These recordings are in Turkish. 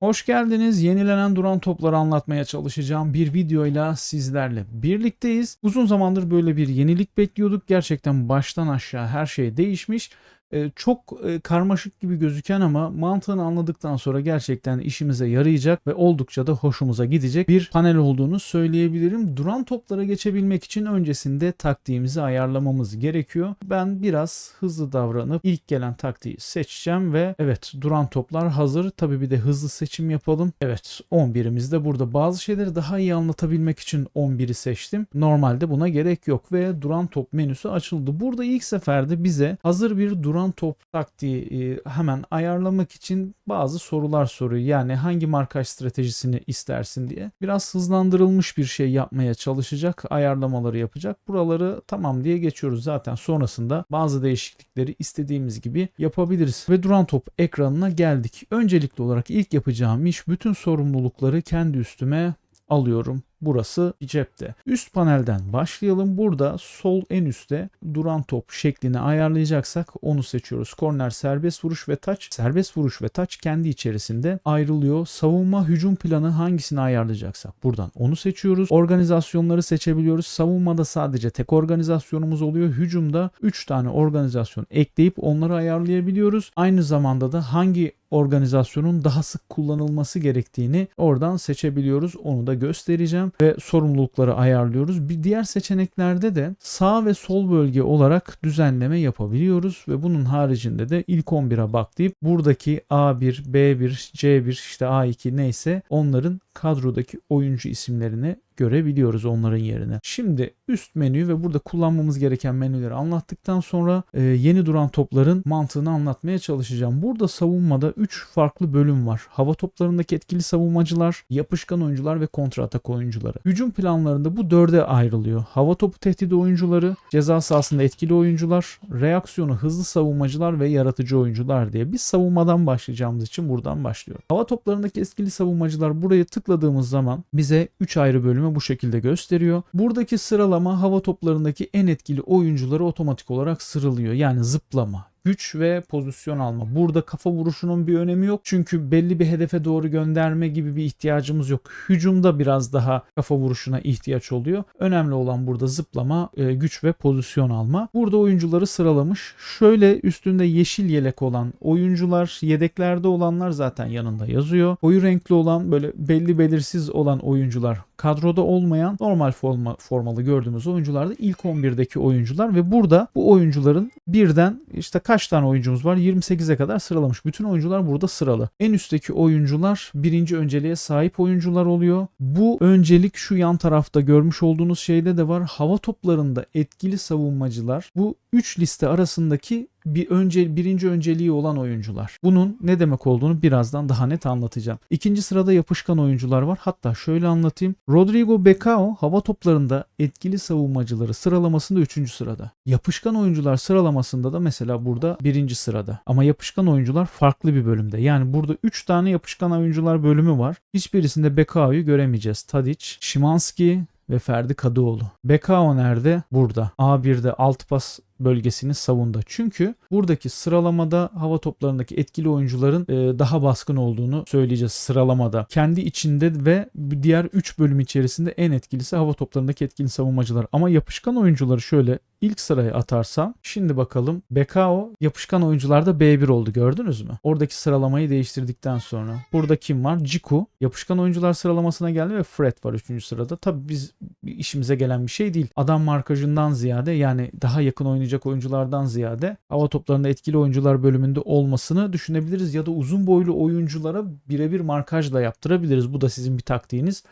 Hoş geldiniz. Yenilenen duran topları anlatmaya çalışacağım bir videoyla sizlerle birlikteyiz. Uzun zamandır böyle bir yenilik bekliyorduk. Gerçekten baştan aşağı her şey değişmiş. Ee, çok e, karmaşık gibi gözüken ama mantığını anladıktan sonra gerçekten işimize yarayacak ve oldukça da hoşumuza gidecek bir panel olduğunu söyleyebilirim. Duran toplara geçebilmek için öncesinde taktiğimizi ayarlamamız gerekiyor. Ben biraz hızlı davranıp ilk gelen taktiği seçeceğim ve evet duran toplar hazır. Tabii bir de hızlı seçim yapalım. Evet 11'imiz de burada. Bazı şeyleri daha iyi anlatabilmek için 11'i seçtim. Normalde buna gerek yok ve duran top menüsü açıldı. Burada ilk seferde bize hazır bir duran top taktiği e, hemen ayarlamak için bazı sorular soruyor. Yani hangi markaj stratejisini istersin diye. Biraz hızlandırılmış bir şey yapmaya çalışacak. Ayarlamaları yapacak. Buraları tamam diye geçiyoruz. Zaten sonrasında bazı değişiklikleri istediğimiz gibi yapabiliriz. Ve duran top ekranına geldik. Öncelikli olarak ilk yapacağım iş bütün sorumlulukları kendi üstüme alıyorum. Burası cepte. Üst panelden başlayalım. Burada sol en üstte duran top şeklini ayarlayacaksak onu seçiyoruz. Korner serbest vuruş ve taç. Serbest vuruş ve taç kendi içerisinde ayrılıyor. Savunma hücum planı hangisini ayarlayacaksak buradan onu seçiyoruz. Organizasyonları seçebiliyoruz. Savunmada sadece tek organizasyonumuz oluyor. Hücumda 3 tane organizasyon ekleyip onları ayarlayabiliyoruz. Aynı zamanda da hangi organizasyonun daha sık kullanılması gerektiğini oradan seçebiliyoruz. Onu da göstereceğim ve sorumlulukları ayarlıyoruz. Bir diğer seçeneklerde de sağ ve sol bölge olarak düzenleme yapabiliyoruz ve bunun haricinde de ilk 11'e bak deyip buradaki A1, B1, C1 işte A2 neyse onların kadrodaki oyuncu isimlerini görebiliyoruz onların yerine. Şimdi üst menü ve burada kullanmamız gereken menüleri anlattıktan sonra e, yeni duran topların mantığını anlatmaya çalışacağım. Burada savunmada 3 farklı bölüm var. Hava toplarındaki etkili savunmacılar, yapışkan oyuncular ve kontra atak oyuncuları. Hücum planlarında bu dörde ayrılıyor. Hava topu tehdidi oyuncuları, ceza sahasında etkili oyuncular, reaksiyonu hızlı savunmacılar ve yaratıcı oyuncular diye. Biz savunmadan başlayacağımız için buradan başlıyor. Hava toplarındaki etkili savunmacılar buraya tıkladığımız zaman bize 3 ayrı bölümü bu şekilde gösteriyor. Buradaki sıralama hava toplarındaki en etkili oyuncuları otomatik olarak sıralıyor. Yani zıplama, güç ve pozisyon alma. Burada kafa vuruşunun bir önemi yok. Çünkü belli bir hedefe doğru gönderme gibi bir ihtiyacımız yok. Hücumda biraz daha kafa vuruşuna ihtiyaç oluyor. Önemli olan burada zıplama, e, güç ve pozisyon alma. Burada oyuncuları sıralamış. Şöyle üstünde yeşil yelek olan oyuncular, yedeklerde olanlar zaten yanında yazıyor. Koyu renkli olan böyle belli belirsiz olan oyuncular kadroda olmayan normal forma, formalı gördüğümüz oyuncular da ilk 11'deki oyuncular ve burada bu oyuncuların birden işte kaç tane oyuncumuz var 28'e kadar sıralamış. Bütün oyuncular burada sıralı. En üstteki oyuncular birinci önceliğe sahip oyuncular oluyor. Bu öncelik şu yan tarafta görmüş olduğunuz şeyde de var. Hava toplarında etkili savunmacılar bu 3 liste arasındaki bir önce birinci önceliği olan oyuncular. Bunun ne demek olduğunu birazdan daha net anlatacağım. İkinci sırada yapışkan oyuncular var. Hatta şöyle anlatayım. Rodrigo Becao hava toplarında etkili savunmacıları sıralamasında 3. sırada. Yapışkan oyuncular sıralamasında da mesela burada birinci sırada. Ama yapışkan oyuncular farklı bir bölümde. Yani burada 3 tane yapışkan oyuncular bölümü var. Hiçbirisinde Becao'yu göremeyeceğiz. Tadic, Şimanski, ve Ferdi Kadıoğlu. Bekao nerede? Burada. A1'de alt pas bölgesini savunda. Çünkü buradaki sıralamada hava toplarındaki etkili oyuncuların e, daha baskın olduğunu söyleyeceğiz sıralamada. Kendi içinde ve diğer 3 bölüm içerisinde en etkilisi hava toplarındaki etkili savunmacılar. Ama yapışkan oyuncuları şöyle ilk sıraya atarsam şimdi bakalım Bekao yapışkan oyuncularda B1 oldu gördünüz mü? Oradaki sıralamayı değiştirdikten sonra. Burada kim var? Ciku. Yapışkan oyuncular sıralamasına geldi ve Fred var 3. sırada. Tabi biz işimize gelen bir şey değil. Adam markajından ziyade yani daha yakın oynayacak oyunculardan ziyade hava toplarında etkili oyuncular bölümünde olmasını düşünebiliriz. Ya da uzun boylu oyunculara birebir markajla yaptırabiliriz. Bu da sizin bir taktiğiniz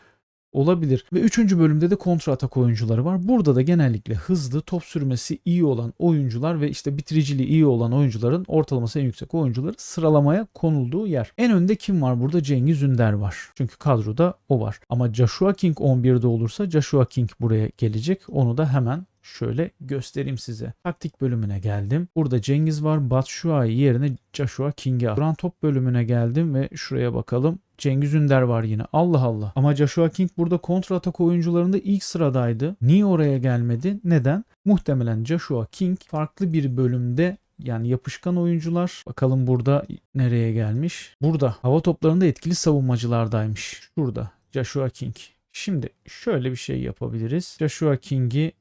olabilir. Ve 3. bölümde de kontra atak oyuncuları var. Burada da genellikle hızlı, top sürmesi iyi olan oyuncular ve işte bitiriciliği iyi olan oyuncuların ortalaması en yüksek oyuncuları sıralamaya konulduğu yer. En önde kim var burada? Cengiz Ünder var. Çünkü kadroda o var. Ama Joshua King 11'de olursa Joshua King buraya gelecek. Onu da hemen şöyle göstereyim size. Taktik bölümüne geldim. Burada Cengiz var. Batshuayi yerine Joshua King'e al. Duran top bölümüne geldim ve şuraya bakalım. Cengiz Ünder var yine. Allah Allah. Ama Joshua King burada kontra atak oyuncularında ilk sıradaydı. Niye oraya gelmedi? Neden? Muhtemelen Joshua King farklı bir bölümde yani yapışkan oyuncular. Bakalım burada nereye gelmiş? Burada hava toplarında etkili savunmacılardaymış. Şurada Joshua King. Şimdi şöyle bir şey yapabiliriz. Joshua King'i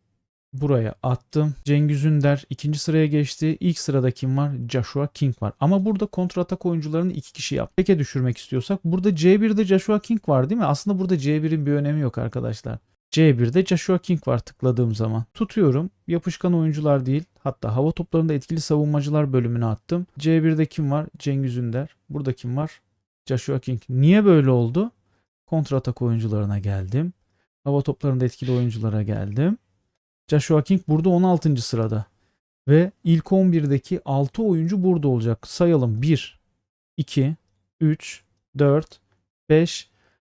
buraya attım. Cengiz Ünder ikinci sıraya geçti. İlk sırada kim var? Joshua King var. Ama burada kontratak oyuncularını iki kişi yap. Teke düşürmek istiyorsak burada C1'de Joshua King var değil mi? Aslında burada C1'in bir önemi yok arkadaşlar. C1'de Joshua King var tıkladığım zaman. Tutuyorum. Yapışkan oyuncular değil. Hatta hava toplarında etkili savunmacılar bölümüne attım. C1'de kim var? Cengiz Ünder. Burada kim var? Joshua King. Niye böyle oldu? Kontratak oyuncularına geldim. Hava toplarında etkili oyunculara geldim. Joshua King burada 16. sırada. Ve ilk 11'deki 6 oyuncu burada olacak. Sayalım 1, 2, 3, 4, 5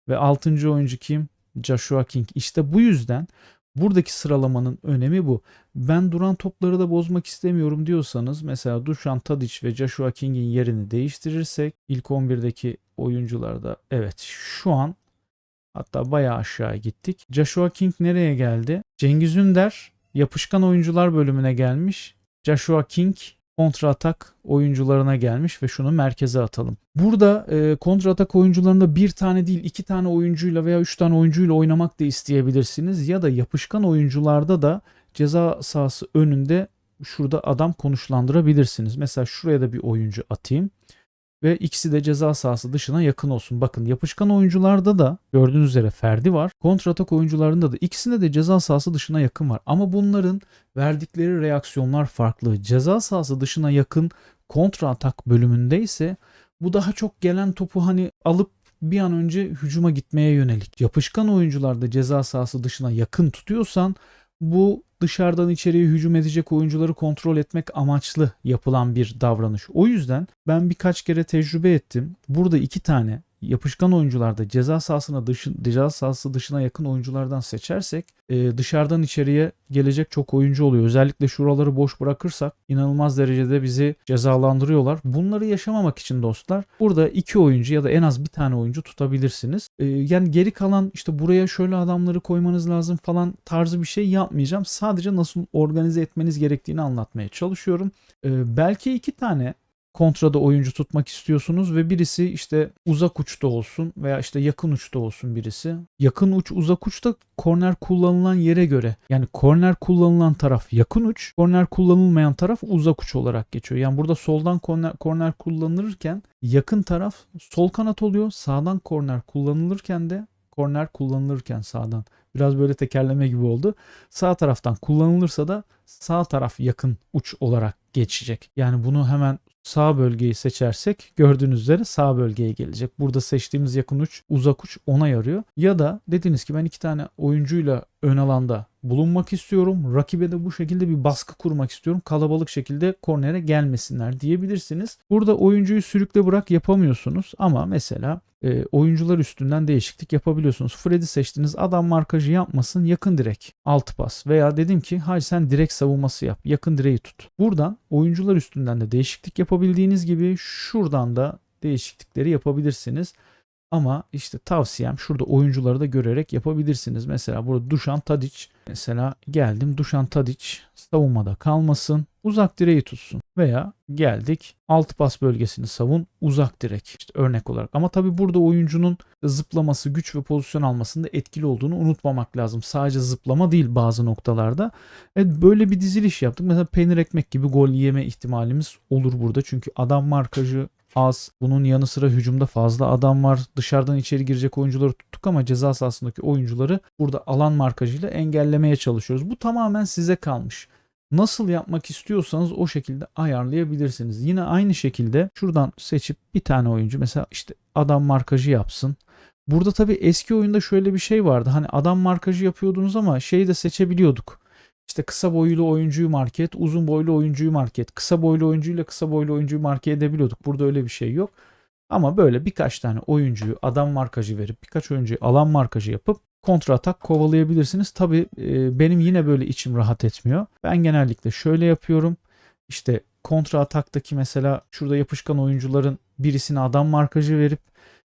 ve 6. oyuncu kim? Joshua King. İşte bu yüzden buradaki sıralamanın önemi bu. Ben duran topları da bozmak istemiyorum diyorsanız mesela Dušan Tadić ve Joshua King'in yerini değiştirirsek ilk 11'deki oyuncularda evet şu an hatta bayağı aşağı gittik. Joshua King nereye geldi? Cengiz Ünder yapışkan oyuncular bölümüne gelmiş. Joshua King kontra atak oyuncularına gelmiş ve şunu merkeze atalım. Burada e, kontra atak oyuncularında bir tane değil iki tane oyuncuyla veya üç tane oyuncuyla oynamak da isteyebilirsiniz. Ya da yapışkan oyuncularda da ceza sahası önünde şurada adam konuşlandırabilirsiniz. Mesela şuraya da bir oyuncu atayım. Ve ikisi de ceza sahası dışına yakın olsun. Bakın yapışkan oyuncularda da gördüğünüz üzere Ferdi var. Kontratak oyuncularında da ikisinde de ceza sahası dışına yakın var. Ama bunların verdikleri reaksiyonlar farklı. Ceza sahası dışına yakın kontra atak bölümünde ise bu daha çok gelen topu hani alıp bir an önce hücuma gitmeye yönelik. Yapışkan oyuncularda ceza sahası dışına yakın tutuyorsan bu dışarıdan içeriye hücum edecek oyuncuları kontrol etmek amaçlı yapılan bir davranış. O yüzden ben birkaç kere tecrübe ettim. Burada iki tane yapışkan oyuncularda ceza sahasına dışı, ceza sahası dışına yakın oyunculardan seçersek e, dışarıdan içeriye gelecek çok oyuncu oluyor. Özellikle şuraları boş bırakırsak inanılmaz derecede bizi cezalandırıyorlar. Bunları yaşamamak için dostlar burada iki oyuncu ya da en az bir tane oyuncu tutabilirsiniz. E, yani geri kalan işte buraya şöyle adamları koymanız lazım falan tarzı bir şey yapmayacağım. Sadece nasıl organize etmeniz gerektiğini anlatmaya çalışıyorum. E, belki iki tane kontrada oyuncu tutmak istiyorsunuz ve birisi işte uzak uçta olsun veya işte yakın uçta olsun birisi. Yakın uç uzak uçta korner kullanılan yere göre yani korner kullanılan taraf yakın uç, korner kullanılmayan taraf uzak uç olarak geçiyor. Yani burada soldan korner, korner kullanılırken yakın taraf sol kanat oluyor. Sağdan korner kullanılırken de korner kullanılırken sağdan biraz böyle tekerleme gibi oldu. Sağ taraftan kullanılırsa da sağ taraf yakın uç olarak geçecek. Yani bunu hemen sağ bölgeyi seçersek gördüğünüz üzere sağ bölgeye gelecek. Burada seçtiğimiz yakın uç uzak uç ona yarıyor. Ya da dediniz ki ben iki tane oyuncuyla ön alanda bulunmak istiyorum. Rakibe de bu şekilde bir baskı kurmak istiyorum. Kalabalık şekilde kornere gelmesinler diyebilirsiniz. Burada oyuncuyu sürükle bırak yapamıyorsunuz ama mesela e, oyuncular üstünden değişiklik yapabiliyorsunuz. Fred'i seçtiniz adam markajı yapmasın yakın direk altı pas veya dedim ki hayır sen direkt savunması yap yakın direği tut. Buradan oyuncular üstünden de değişiklik yapabildiğiniz gibi şuradan da değişiklikleri yapabilirsiniz. Ama işte tavsiyem şurada oyuncuları da görerek yapabilirsiniz. Mesela burada Dušan Tadić mesela geldim Dušan Tadić savunmada kalmasın uzak direği tutsun veya geldik alt pas bölgesini savun uzak direk işte örnek olarak. Ama tabi burada oyuncunun zıplaması güç ve pozisyon almasında etkili olduğunu unutmamak lazım. Sadece zıplama değil bazı noktalarda. Evet böyle bir diziliş yaptık. Mesela peynir ekmek gibi gol yeme ihtimalimiz olur burada. Çünkü adam markajı az. Bunun yanı sıra hücumda fazla adam var. Dışarıdan içeri girecek oyuncuları tuttuk ama ceza sahasındaki oyuncuları burada alan markajıyla engellemeye çalışıyoruz. Bu tamamen size kalmış. Nasıl yapmak istiyorsanız o şekilde ayarlayabilirsiniz. Yine aynı şekilde şuradan seçip bir tane oyuncu mesela işte adam markajı yapsın. Burada tabii eski oyunda şöyle bir şey vardı. Hani adam markajı yapıyordunuz ama şeyi de seçebiliyorduk. İşte kısa boylu oyuncuyu market, uzun boylu oyuncuyu market, kısa boylu oyuncuyla kısa boylu oyuncuyu market edebiliyorduk. Burada öyle bir şey yok. Ama böyle birkaç tane oyuncuyu adam markajı verip birkaç oyuncuyu alan markajı yapıp kontra atak kovalayabilirsiniz. Tabii e, benim yine böyle içim rahat etmiyor. Ben genellikle şöyle yapıyorum. İşte kontra ataktaki mesela şurada yapışkan oyuncuların birisine adam markajı verip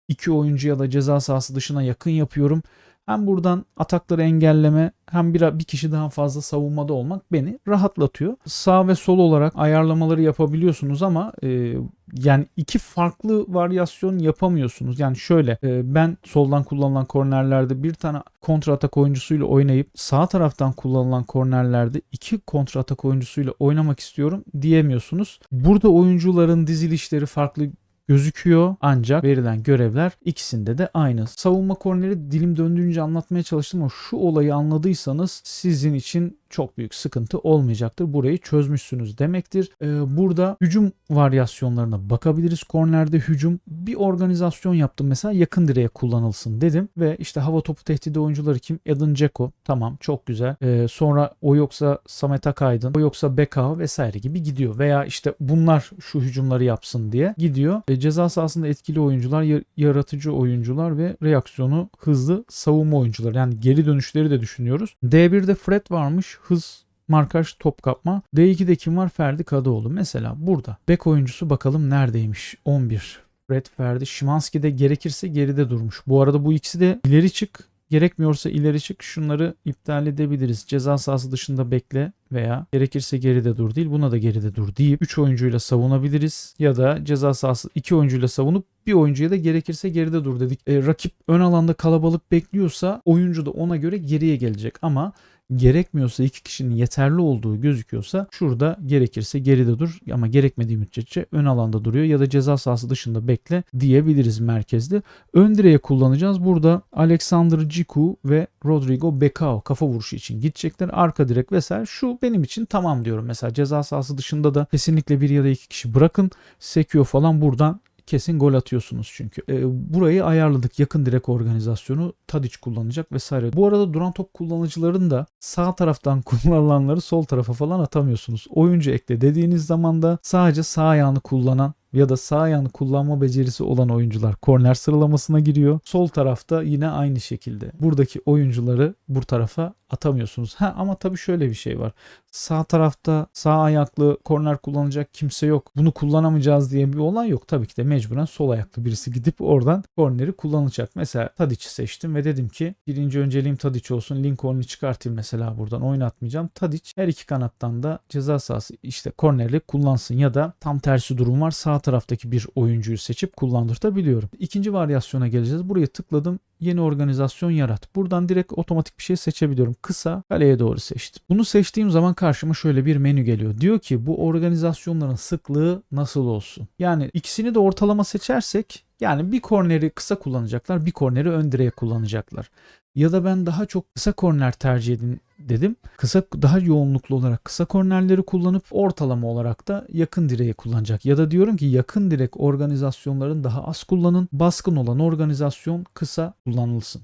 iki oyuncu ya da ceza sahası dışına yakın yapıyorum. Hem buradan atakları engelleme hem bir, bir kişi daha fazla savunmada olmak beni rahatlatıyor. Sağ ve sol olarak ayarlamaları yapabiliyorsunuz ama e, yani iki farklı varyasyon yapamıyorsunuz. Yani şöyle e, ben soldan kullanılan kornerlerde bir tane kontra atak oyuncusuyla oynayıp sağ taraftan kullanılan kornerlerde iki kontra atak oyuncusuyla oynamak istiyorum diyemiyorsunuz. Burada oyuncuların dizilişleri farklı gözüküyor ancak verilen görevler ikisinde de aynı. Savunma korneri dilim döndüğünce anlatmaya çalıştım ama şu olayı anladıysanız sizin için çok büyük sıkıntı olmayacaktır. Burayı çözmüşsünüz demektir. Ee, burada hücum varyasyonlarına bakabiliriz. Kornerde hücum bir organizasyon yaptım mesela yakın direğe kullanılsın dedim ve işte hava topu tehdidi oyuncuları kim? Edin Dzeko tamam çok güzel. Ee, sonra o yoksa Samet Akaydın, o yoksa Beka vesaire gibi gidiyor. Veya işte bunlar şu hücumları yapsın diye gidiyor. E, ceza sahasında etkili oyuncular, yaratıcı oyuncular ve reaksiyonu hızlı savunma oyuncuları. Yani geri dönüşleri de düşünüyoruz. D1'de Fred varmış hız markaj top kapma. D2'de kim var? Ferdi Kadıoğlu. Mesela burada. Bek oyuncusu bakalım neredeymiş? 11. Fred Ferdi. Şimanski de gerekirse geride durmuş. Bu arada bu ikisi de ileri çık. Gerekmiyorsa ileri çık. Şunları iptal edebiliriz. Ceza sahası dışında bekle veya gerekirse geride dur değil buna da geride dur deyip 3 oyuncuyla savunabiliriz ya da ceza sahası 2 oyuncuyla savunup bir oyuncuya da gerekirse geride dur dedik. E, rakip ön alanda kalabalık bekliyorsa oyuncu da ona göre geriye gelecek ama gerekmiyorsa iki kişinin yeterli olduğu gözüküyorsa şurada gerekirse geride dur ama gerekmediği müddetçe ön alanda duruyor ya da ceza sahası dışında bekle diyebiliriz merkezde. Ön direğe kullanacağız. Burada Alexander Ciku ve Rodrigo Becao kafa vuruşu için gidecekler. Arka direk vesaire şu benim için tamam diyorum. Mesela ceza sahası dışında da kesinlikle bir ya da iki kişi bırakın. Sekiyor falan buradan kesin gol atıyorsunuz çünkü. E, burayı ayarladık. Yakın direk organizasyonu Tadic kullanacak vesaire. Bu arada duran top kullanıcıların da sağ taraftan kullanılanları sol tarafa falan atamıyorsunuz. Oyuncu ekle dediğiniz zaman da sadece sağ ayağını kullanan ya da sağ ayağını kullanma becerisi olan oyuncular korner sıralamasına giriyor. Sol tarafta yine aynı şekilde. Buradaki oyuncuları bu tarafa atamıyorsunuz. Ha ama tabii şöyle bir şey var. Sağ tarafta sağ ayaklı korner kullanacak kimse yok. Bunu kullanamayacağız diye bir olay yok. Tabii ki de mecburen sol ayaklı birisi gidip oradan korneri kullanacak. Mesela Tadic'i seçtim ve dedim ki birinci önceliğim Tadic olsun. Lincoln'u çıkartayım mesela buradan oynatmayacağım. Tadic her iki kanattan da ceza sahası işte kornerli kullansın ya da tam tersi durum var. Sağ taraftaki bir oyuncuyu seçip kullandırtabiliyorum. İkinci varyasyona geleceğiz. Buraya tıkladım yeni organizasyon yarat. Buradan direkt otomatik bir şey seçebiliyorum. Kısa kaleye doğru seçtim. Bunu seçtiğim zaman karşıma şöyle bir menü geliyor. Diyor ki bu organizasyonların sıklığı nasıl olsun? Yani ikisini de ortalama seçersek yani bir korneri kısa kullanacaklar, bir korneri ön direğe kullanacaklar. Ya da ben daha çok kısa korner tercih edin dedim. Kısa daha yoğunluklu olarak kısa kornerleri kullanıp ortalama olarak da yakın direğe kullanacak. Ya da diyorum ki yakın direk organizasyonların daha az kullanın. Baskın olan organizasyon kısa kullanılsın.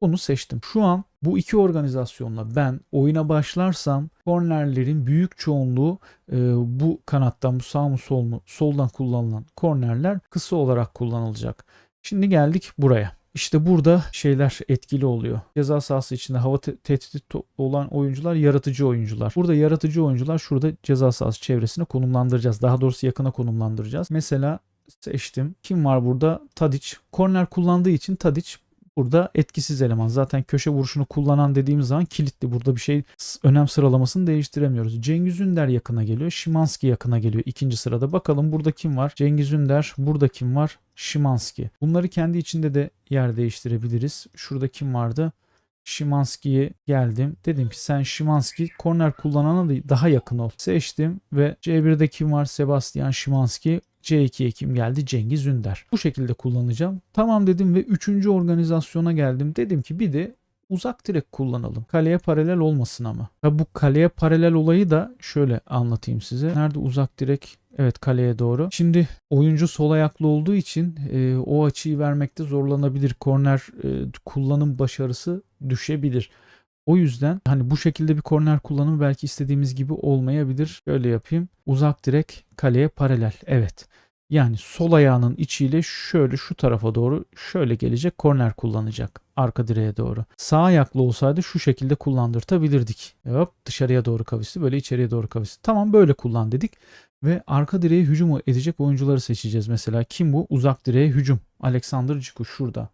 Bunu seçtim. Şu an bu iki organizasyonla ben oyuna başlarsam kornerlerin büyük çoğunluğu e, bu kanattan bu sağ mı sol mu soldan kullanılan kornerler kısa olarak kullanılacak. Şimdi geldik buraya. İşte burada şeyler etkili oluyor. Ceza sahası içinde hava te- tehdit olan oyuncular yaratıcı oyuncular. Burada yaratıcı oyuncular şurada ceza sahası çevresine konumlandıracağız. Daha doğrusu yakına konumlandıracağız. Mesela seçtim. Kim var burada? Tadic. Korner kullandığı için Tadic burada etkisiz eleman. Zaten köşe vuruşunu kullanan dediğimiz zaman kilitli. Burada bir şey önem sıralamasını değiştiremiyoruz. Cengiz Ünder yakına geliyor. Şimanski yakına geliyor ikinci sırada. Bakalım burada kim var? Cengiz Ünder. Burada kim var? Şimanski. Bunları kendi içinde de yer değiştirebiliriz. Şurada kim vardı? Şimanski'ye geldim. Dedim ki sen Şimanski korner kullanana da daha yakın ol. Seçtim ve C1'de kim var? Sebastian Şimanski. C2'ye kim geldi? Cengiz Ünder. Bu şekilde kullanacağım. Tamam dedim ve 3. organizasyona geldim. Dedim ki bir de uzak direk kullanalım. Kaleye paralel olmasın ama. Ve bu kaleye paralel olayı da şöyle anlatayım size. Nerede uzak direk? Evet kaleye doğru. Şimdi oyuncu sol ayaklı olduğu için e, o açıyı vermekte zorlanabilir. Korner e, kullanım başarısı düşebilir. O yüzden hani bu şekilde bir korner kullanımı belki istediğimiz gibi olmayabilir. Şöyle yapayım. Uzak direk kaleye paralel. Evet. Yani sol ayağının içiyle şöyle şu tarafa doğru şöyle gelecek korner kullanacak arka direğe doğru. Sağ ayaklı olsaydı şu şekilde kullandırtabilirdik. Hop dışarıya doğru kavisti böyle içeriye doğru kavisti. Tamam böyle kullan dedik ve arka direğe hücum edecek oyuncuları seçeceğiz. Mesela kim bu? Uzak direğe hücum. Alexander Ciku şurada.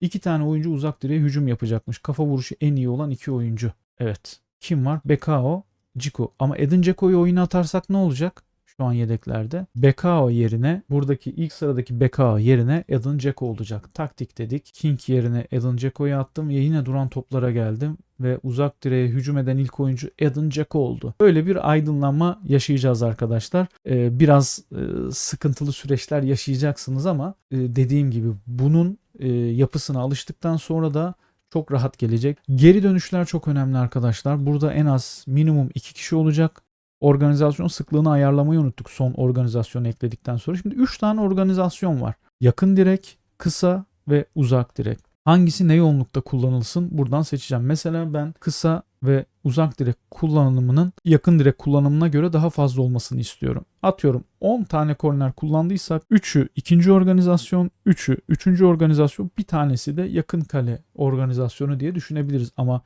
İki tane oyuncu uzak direğe hücum yapacakmış. Kafa vuruşu en iyi olan iki oyuncu. Evet. Kim var? Bekao, Ciku. Ama Edin Dzeko'yu oyuna atarsak ne olacak? Şu an yedeklerde. Bekao yerine buradaki ilk sıradaki Bekao yerine Edin Dzeko olacak. Taktik dedik. King yerine Edin Dzeko'yu attım. ve yine duran toplara geldim. Ve uzak direğe hücum eden ilk oyuncu Edin Dzeko oldu. Böyle bir aydınlanma yaşayacağız arkadaşlar. Ee, biraz e, sıkıntılı süreçler yaşayacaksınız ama e, dediğim gibi bunun e, yapısına alıştıktan sonra da çok rahat gelecek. Geri dönüşler çok önemli arkadaşlar. Burada en az minimum 2 kişi olacak. Organizasyon sıklığını ayarlamayı unuttuk son organizasyonu ekledikten sonra. Şimdi 3 tane organizasyon var. Yakın direk, kısa ve uzak direk. Hangisi ne yoğunlukta kullanılsın buradan seçeceğim. Mesela ben kısa ve uzak direk kullanımının yakın direk kullanımına göre daha fazla olmasını istiyorum. Atıyorum 10 tane korner kullandıysak 3'ü ikinci organizasyon, 3'ü üçüncü organizasyon, bir tanesi de yakın kale organizasyonu diye düşünebiliriz. Ama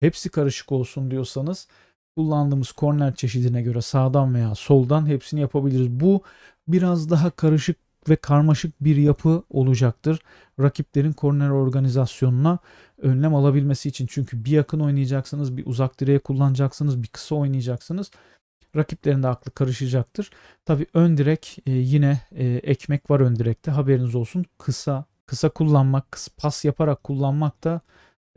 hepsi karışık olsun diyorsanız kullandığımız korner çeşidine göre sağdan veya soldan hepsini yapabiliriz. Bu biraz daha karışık ve karmaşık bir yapı olacaktır. Rakiplerin korner organizasyonuna önlem alabilmesi için. Çünkü bir yakın oynayacaksınız, bir uzak direğe kullanacaksınız, bir kısa oynayacaksınız. Rakiplerin de aklı karışacaktır. Tabi ön direk e, yine e, ekmek var ön direkte haberiniz olsun. Kısa kısa kullanmak, kısa pas yaparak kullanmak da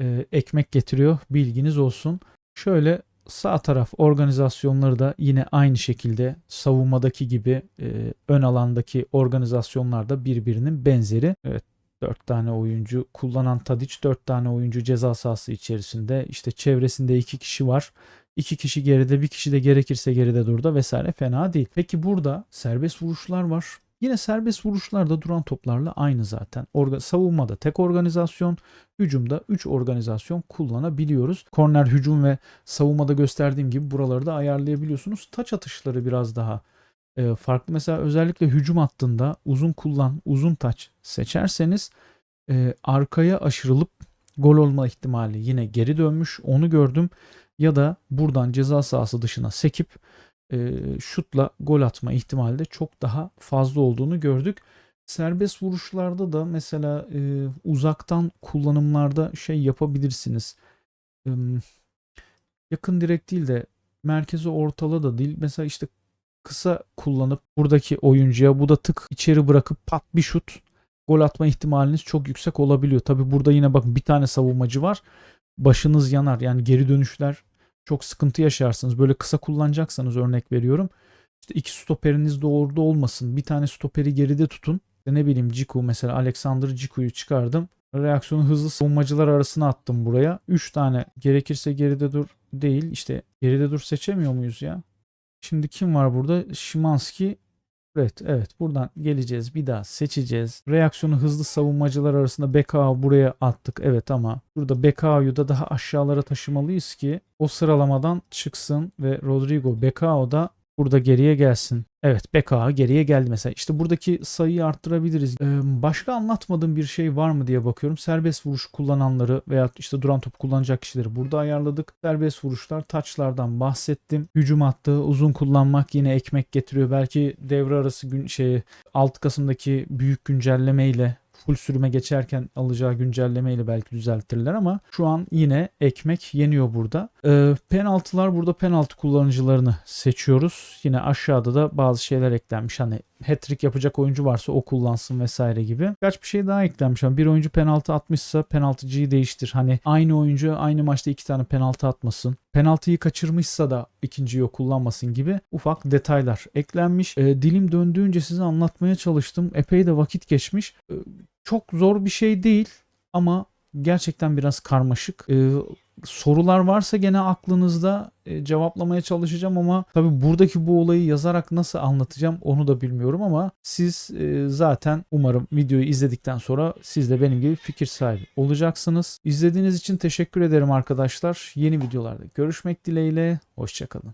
e, ekmek getiriyor. Bilginiz olsun. Şöyle sağ taraf organizasyonları da yine aynı şekilde savunmadaki gibi e, ön alandaki organizasyonlar da birbirinin benzeri. Evet 4 tane oyuncu kullanan Tadic 4 tane oyuncu ceza sahası içerisinde işte çevresinde 2 kişi var. 2 kişi geride bir kişi de gerekirse geride durda vesaire fena değil. Peki burada serbest vuruşlar var. Yine serbest vuruşlar da duran toplarla aynı zaten. Orga, savunmada tek organizasyon, hücumda 3 organizasyon kullanabiliyoruz. Korner hücum ve savunmada gösterdiğim gibi buraları da ayarlayabiliyorsunuz. Taç atışları biraz daha e, farklı. Mesela özellikle hücum hattında uzun kullan, uzun taç seçerseniz e, arkaya aşırılıp gol olma ihtimali yine geri dönmüş. Onu gördüm. Ya da buradan ceza sahası dışına sekip e, şutla gol atma ihtimali de çok daha fazla olduğunu gördük. Serbest vuruşlarda da mesela e, uzaktan kullanımlarda şey yapabilirsiniz. E, yakın direkt değil de merkeze ortala da değil. Mesela işte kısa kullanıp buradaki oyuncuya bu da tık içeri bırakıp pat bir şut gol atma ihtimaliniz çok yüksek olabiliyor. Tabi burada yine bakın bir tane savunmacı var. Başınız yanar. Yani geri dönüşler çok sıkıntı yaşarsınız. Böyle kısa kullanacaksanız örnek veriyorum. İşte iki stoperiniz de orada olmasın. Bir tane stoperi geride tutun. Ne bileyim Ciku mesela Alexander Ciku'yu çıkardım. Reaksiyonu hızlı savunmacılar arasına attım buraya. 3 tane gerekirse geride dur değil. İşte geride dur seçemiyor muyuz ya? Şimdi kim var burada? Şimanski Evet, evet. Buradan geleceğiz. Bir daha seçeceğiz. Reaksiyonu hızlı savunmacılar arasında Bekao buraya attık. Evet ama burada Bekao'yu da daha aşağılara taşımalıyız ki o sıralamadan çıksın ve Rodrigo Bekao da burada geriye gelsin. Evet Bekao geriye geldi mesela. İşte buradaki sayıyı arttırabiliriz. Ee, başka anlatmadığım bir şey var mı diye bakıyorum. Serbest vuruş kullananları veya işte duran top kullanacak kişileri burada ayarladık. Serbest vuruşlar, taçlardan bahsettim. Hücum hattı, uzun kullanmak yine ekmek getiriyor. Belki devre arası gün şey 6 Kasım'daki büyük güncelleme ile full sürüme geçerken alacağı güncellemeyle belki düzeltirler ama şu an yine ekmek yeniyor burada. Ee, penaltılar burada penaltı kullanıcılarını seçiyoruz. Yine aşağıda da bazı şeyler eklenmiş. Hani hat-trick yapacak oyuncu varsa o kullansın vesaire gibi. Kaç bir şey daha eklenmiş. Hani bir oyuncu penaltı atmışsa penaltıcıyı değiştir. Hani aynı oyuncu aynı maçta iki tane penaltı atmasın. Penaltıyı kaçırmışsa da ikinciyi o kullanmasın gibi ufak detaylar eklenmiş. E, dilim döndüğünce size anlatmaya çalıştım. Epey de vakit geçmiş. E, çok zor bir şey değil ama gerçekten biraz karmaşık. Ee, sorular varsa gene aklınızda e, cevaplamaya çalışacağım ama tabi buradaki bu olayı yazarak nasıl anlatacağım onu da bilmiyorum ama siz e, zaten umarım videoyu izledikten sonra siz de benim gibi fikir sahibi olacaksınız. İzlediğiniz için teşekkür ederim arkadaşlar. Yeni videolarda görüşmek dileğiyle. Hoşçakalın.